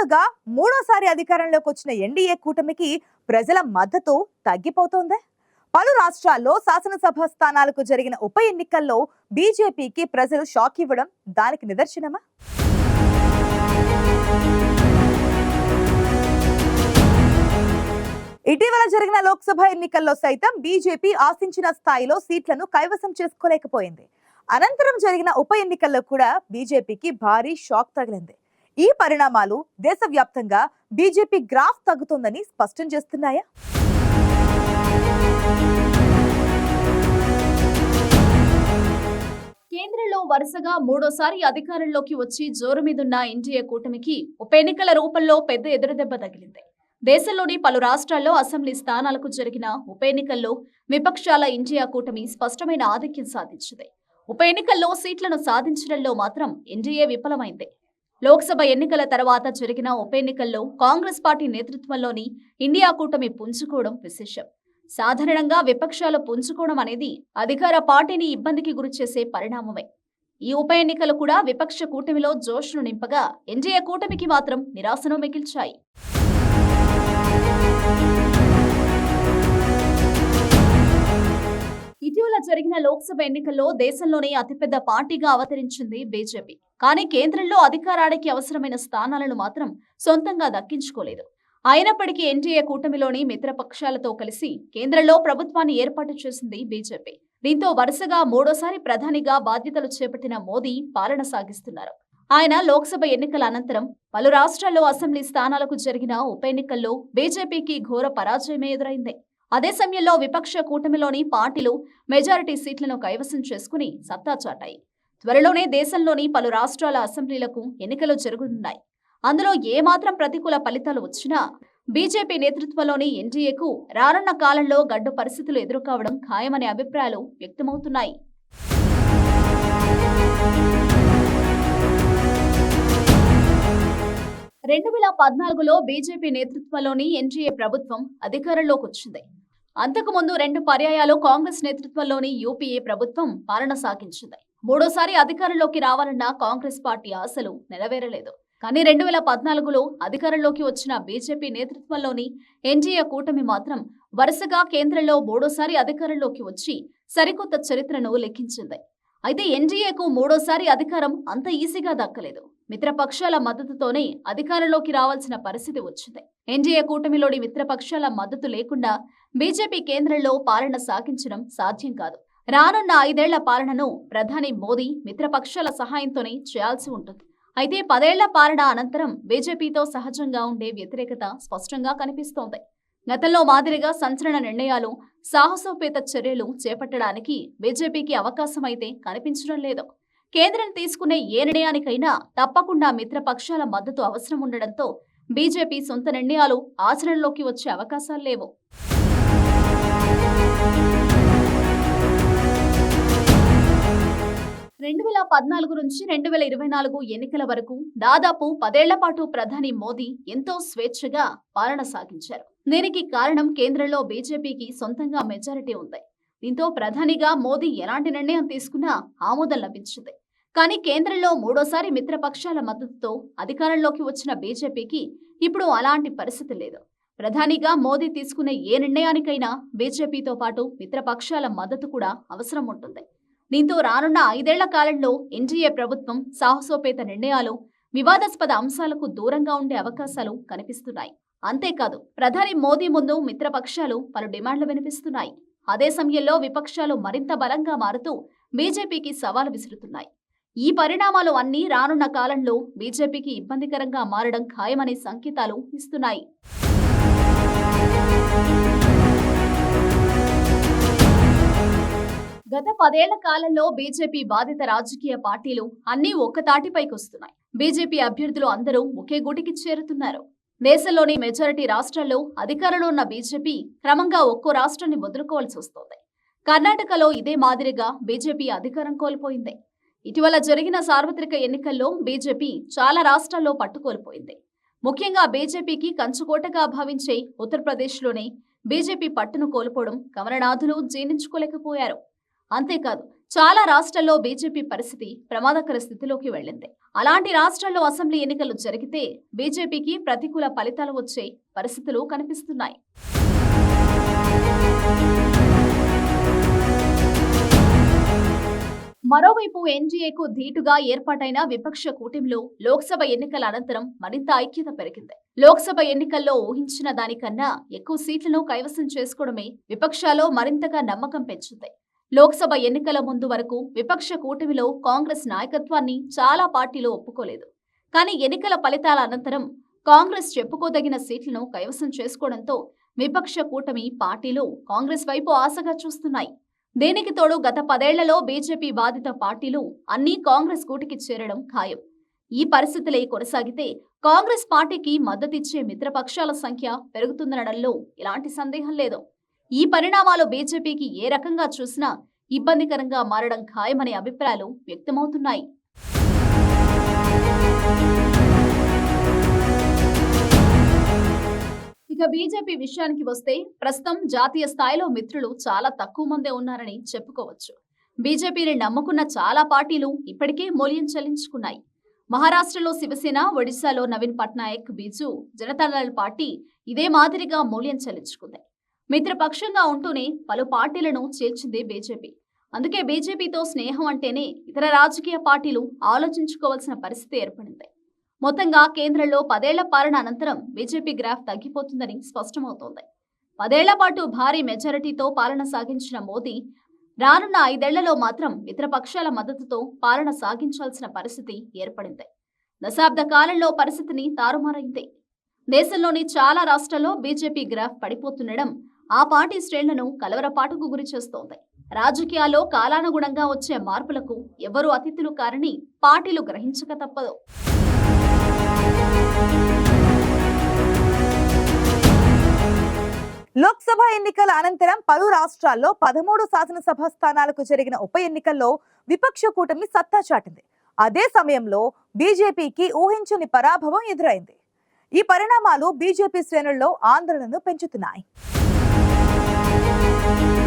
వరుసగా మూడోసారి అధికారంలోకి వచ్చిన ఎన్డీఏ కూటమికి ప్రజల మద్దతు తగ్గిపోతోందే. పలు రాష్ట్రాల్లో శాసనసభ స్థానాలకు జరిగిన ఉప ఎన్నికల్లో బీజేపీకి ప్రజలు షాక్ ఇవ్వడం దానికి నిదర్శనమా? ఇటీవల జరిగిన లోక్సభ ఎన్నికల్లో సైతం బీజేపీ ఆశించిన స్థాయిలో సీట్లను కైవసం చేసుకోలేకపోయింది. అనంతరం జరిగిన ఉప ఎన్నికల్లో కూడా బీజేపీకి భారీ షాక్ తగిలింది. ఈ పరిణామాలు దేశవ్యాప్తంగా బీజేపీ గ్రాఫ్ తగ్గుతోందని స్పష్టం చేస్తున్నాయా? కేంద్రంలో వరుసగా మూడోసారి అధికారంలోకి వచ్చి జోరు మీదున్న ఎన్డీఏ కూటమికి ఉప ఎన్నికల రూపంలో పెద్ద ఎదురుదెబ్బ తగిలింది. దేశంలోని పలు రాష్ట్రాల్లో అసెంబ్లీ స్థానాలకు జరిగిన ఉప ఎన్నికల్లో విపక్షాల ఎన్డీఏ కూటమి స్పష్టమైన ఆధిక్యం సాధించింది. ఉప ఎన్నికల్లో సీట్లను సాధించడంలో మాత్రం ఎన్డీఏ విఫలమైంది. లోక్సభ ఎన్నికల తర్వాత జరిగిన ఉప ఎన్నికల్లో కాంగ్రెస్ పార్టీ నేతృత్వంలోని ఇండియా కూటమి పుంజుకోవడం విశేషం. సాధారణంగా విపక్షాలు పుంజుకోవడం అనేది అధికార పార్టీని ఇబ్బందికి గురిచేసే పరిణామమే. ఈ ఉప ఎన్నికలు కూడా విపక్ష కూటమిలో జోష్ను నింపగా ఎన్డీఏ కూటమికి మాత్రం నిరాశను మిగిల్చాయి. ఇటీవల జరిగిన లోక్సభ ఎన్నికల్లో దేశంలోనే అతిపెద్ద పార్టీగా అవతరించింది బీజేపీ. కానీ కేంద్రంలో అధికారానికి అవసరమైన స్థానాలను మాత్రం సొంతంగా దక్కించుకోలేదు. అయినప్పటికీ ఎన్డీఏ కూటమిలోని మిత్రపక్షాలతో కలిసి కేంద్రంలో ప్రభుత్వాన్ని ఏర్పాటు చేసింది బీజేపీ. దీంతో వరుసగా మూడోసారి ప్రధానిగా బాధ్యతలు చేపట్టిన మోదీ పాలన సాగిస్తున్నారు. ఆయన లోక్సభ ఎన్నికల అనంతరం పలు రాష్ట్రాల్లో అసెంబ్లీ స్థానాలకు జరిగిన ఉప ఎన్నికల్లో బీజేపీకి ఘోర పరాజయమే ఎదురైంది. అదే సమయంలో విపక్ష కూటమిలోని పార్టీలు మెజారిటీ సీట్లను కైవసం చేసుకుని సత్తా చాటాయి. త్వరలోనే దేశంలోని పలు రాష్ట్రాల అసెంబ్లీలకు ఎన్నికలు జరగనున్నాయి. అందులో ఏమాత్రం ప్రతికూల ఫలితాలు వచ్చినా బీజేపీ నేతృత్వంలోని ఎన్డీఏకు రానున్న కాలంలో గడ్డు పరిస్థితులు ఎదుర్కోవడం ఖాయమనే అభిప్రాయాలు వ్యక్తమవుతున్నాయి. రెండు వేల పద్నాలుగులో బీజేపీ నేతృత్వంలోని ఎన్డీఏ ప్రభుత్వం అధికారంలోకి వచ్చింది. అంతకుముందు రెండు పర్యాయాలు కాంగ్రెస్ నేతృత్వంలోని యూపీఏ ప్రభుత్వం పాలన సాగించింది. మూడోసారి అధికారంలోకి రావాలన్న కాంగ్రెస్ పార్టీ ఆశలు నెరవేరలేదు. కానీ రెండు వేల పద్నాలుగులో అధికారంలోకి వచ్చిన బీజేపీ నేతృత్వంలోని ఎన్డీఏ కూటమి మాత్రం వరుసగా కేంద్రంలో మూడోసారి అధికారంలోకి వచ్చి సరికొత్త చరిత్రను లెక్కించింది. అయితే ఎన్డీఏకు మూడోసారి అధికారం అంత ఈజీగా దక్కలేదు. మిత్రపక్షాల మద్దతుతోనే అధికారంలోకి రావాల్సిన పరిస్థితి వచ్చింది. ఎన్డీఏ కూటమిలోని మిత్రపక్షాల మద్దతు లేకుండా బీజేపీ కేంద్రంలో పాలన సాగించడం సాధ్యం కాదు. రానున్న ఐదేళ్ళ పాలనను ప్రధాని మోదీ మిత్రపక్షాల సహాయంతోనే చేయాల్సి ఉంటుంది. అయితే పదేళ్ళ పాలన అనంతరం బీజేపీతో సహజంగా ఉండే వ్యతిరేకత స్పష్టంగా కనిపిస్తోంది. గతంలో మాదిరిగా సంచలన నిర్ణయాలు సాహసోపేత చర్యలు చేపట్టడానికి బీజేపీకి అవకాశం అయితే కనిపించడం లేదు. కేంద్రం తీసుకునే ఏ నిర్ణయానికైనా తప్పకుండా మిత్రపక్షాల మద్దతు అవసరం ఉండడంతో బీజేపీ సొంత నిర్ణయాలు ఆచరణలోకి వచ్చే అవకాశాలు లేవు. రెండు వేల పద్నాలుగు నుంచి రెండు వేల ఇరవై నాలుగు ఎన్నికల వరకు దాదాపు పదేళ్ళ పాటు ప్రధాని మోదీ ఎంతో స్వేచ్ఛగా పాలన సాగించారు. దీనికి కారణం కేంద్రంలో బీజేపీకి సొంతంగా మెజారిటీ ఉంది. దీంతో ప్రధానిగా మోదీ ఎలాంటి నిర్ణయం తీసుకున్నా ఆమోదం లభించింది. కానీ కేంద్రంలో మూడోసారి మిత్రపక్షాల మద్దతుతో అధికారంలోకి వచ్చిన బీజేపీకి ఇప్పుడు అలాంటి పరిస్థితి లేదు. ప్రధానిగా మోదీ తీసుకునే ఏ నిర్ణయానికైనా బీజేపీతో పాటు మిత్రపక్షాల మద్దతు కూడా అవసరం ఉంటుంది. దీంతో రానున్న ఐదేళ్ళ కాలంలో ఎన్డీఏ ప్రభుత్వం సాహసోపేత నిర్ణయాలు వివాదాస్పద అంశాలకు దూరంగా ఉండే అవకాశాలు కనిపిస్తున్నాయి. అంతేకాదు ప్రధాని మోదీ ముందు మిత్రపక్షాలు పలు డిమాండ్లు వినిపిస్తున్నాయి. అదే సమయంలో విపక్షాలు మరింత బలంగా మారుతూ బీజేపీకి సవాలు విసురుతున్నాయి. ఈ పరిణామాలు అన్నీ రానున్న కాలంలో బీజేపీకి ఇబ్బందికరంగా మారడం ఖాయమనే సంకేతాలు ఇస్తున్నాయి. గత పదేళ్ళ కాలంలో బీజేపీ బాధిత రాజకీయ పార్టీలు అన్నీ ఒక్కతాటిపైకి వస్తున్నాయి బీజేపీ అభ్యర్థులు అందరూ ఒకే గుటికి చేరుతున్నారు. దేశంలోని మెజారిటీ రాష్ట్రాల్లో అధికారంలో ఉన్న బీజేపీ క్రమంగా ఒక్కో రాష్ట్రాన్ని వదులుకోవాల్సి వస్తోంది. కర్ణాటకలో ఇదే మాదిరిగా బీజేపీ అధికారం కోల్పోయింది. ఇటీవల జరిగిన సార్వత్రిక ఎన్నికల్లో బీజేపీ చాలా రాష్ట్రాల్లో పట్టుకోల్పోయింది. ముఖ్యంగా బీజేపీకి కంచుకోటగా భావించే ఉత్తరప్రదేశ్లోనే బీజేపీ పట్టును కోల్పోవడం కమలనాథులు జీర్ణించుకోలేకపోయారు. అంతేకాదు చాలా రాష్ట్రాల్లో బీజేపీ పరిస్థితి ప్రమాదకర స్థితిలోకి వెళ్ళింది. అలాంటి రాష్ట్రాల్లో అసెంబ్లీ ఎన్నికలు జరిగితే బీజేపీకి ప్రతికూల ఫలితాలు వచ్చే పరిస్థితులు కనిపిస్తున్నాయి. మరోవైపు ఎన్డీఏకు ధీటుగా ఏర్పాటైన విపక్ష కూటమిలో లోక్సభ ఎన్నికల అనంతరం మరింత ఐక్యత పెరిగింది. లోక్సభ ఎన్నికల్లో ఊహించిన దానికన్నా ఎక్కువ సీట్లను కైవసం చేసుకోవడమే విపక్షాల్లో మరింతగా నమ్మకం పెంచింది. లోక్సభ ఎన్నికల ముందు వరకు విపక్ష కూటమిలో కాంగ్రెస్ నాయకత్వాన్ని చాలా పార్టీలు ఒప్పుకోలేదు. కానీ ఎన్నికల ఫలితాల అనంతరం కాంగ్రెస్ చెప్పుకోదగిన సీట్లను కైవసం చేసుకోవడంతో విపక్ష కూటమి పార్టీలు కాంగ్రెస్ వైపు ఆశగా చూస్తున్నాయి. దీనికి తోడు గత పదేళ్ళలో బీజేపీ బాధిత పార్టీలు అన్నీ కాంగ్రెస్ కూటికి చేరడం ఖాయం. ఈ పరిస్థితులే కొనసాగితే కాంగ్రెస్ పార్టీకి మద్దతిచ్చే మిత్రపక్షాల సంఖ్య పెరుగుతుందనడంలో ఎలాంటి సందేహం లేదు. ఈ పరిణామాలు బీజేపీకి ఏ రకంగా చూసినా ఇబ్బందికరంగా మారడం ఖాయమనే అభిప్రాయాలు వ్యక్తమవుతున్నాయి. ఇక బీజేపీ విషయానికి వస్తే ప్రస్తుతం జాతీయ స్థాయిలో మిత్రులు చాలా తక్కువ మందే ఉన్నారని చెప్పుకోవచ్చు. బీజేపీని నమ్ముకున్న చాలా పార్టీలు ఇప్పటికే మూల్యం చెల్లించుకున్నాయి మహారాష్ట్రలో శివసేన ఒడిశాలో నవీన్ పట్నాయక్ బీజు జనతాదళ్ పార్టీ ఇదే మాదిరిగా మూల్యం చెల్లించుకుంది మిత్రపక్షంగా ఉంటూనే పలు పార్టీలను చేర్చింది బీజేపీ. అందుకే బీజేపీతో స్నేహం అంటేనే ఇతర రాజకీయ పార్టీలు ఆలోచించుకోవాల్సిన పరిస్థితి ఏర్పడింది. మొత్తంగా కేంద్రంలో పదేళ్ళ పాలన అనంతరం బీజేపీ గ్రాఫ్ తగ్గిపోతుందని స్పష్టమవుతోంది. పదేళ్ళ పాటు భారీ మెజారిటీతో పాలన సాగించిన మోదీ రానున్న ఐదేళ్ళలో మాత్రం ఇతర పక్షాల మద్దతుతో పాలన సాగించాల్సిన పరిస్థితి ఏర్పడింది. దశాబ్ద కాలంలో పరిస్థితిని తారుమారైంది. దేశంలోని చాలా రాష్ట్రాల్లో బీజేపీ గ్రాఫ్ పడిపోతుండడం ఆ పార్టీ శ్రేణులను కలవరపాటుకు గురి చేస్తోంది. రాజకీయాల్లో కాలానుగుణంగా వచ్చే మార్పులకు ఎవరు అతిథులు కారని పార్టీలు గ్రహించక తప్పదు. లోక్సభ ఎన్నికల అనంతరం పలు రాష్ట్రాల్లో పదమూడు శాసనసభ స్థానాలకు జరిగిన ఉప ఎన్నికల్లో విపక్ష కూటమి సత్తా చాటింది. అదే సమయంలో బీజేపీకి ఊహించని పరాభవం ఎదురైంది. ఈ పరిణామాలు బీజేపీ శ్రేణుల్లో ఆందోళనను పెంచుతున్నాయి. Thank you.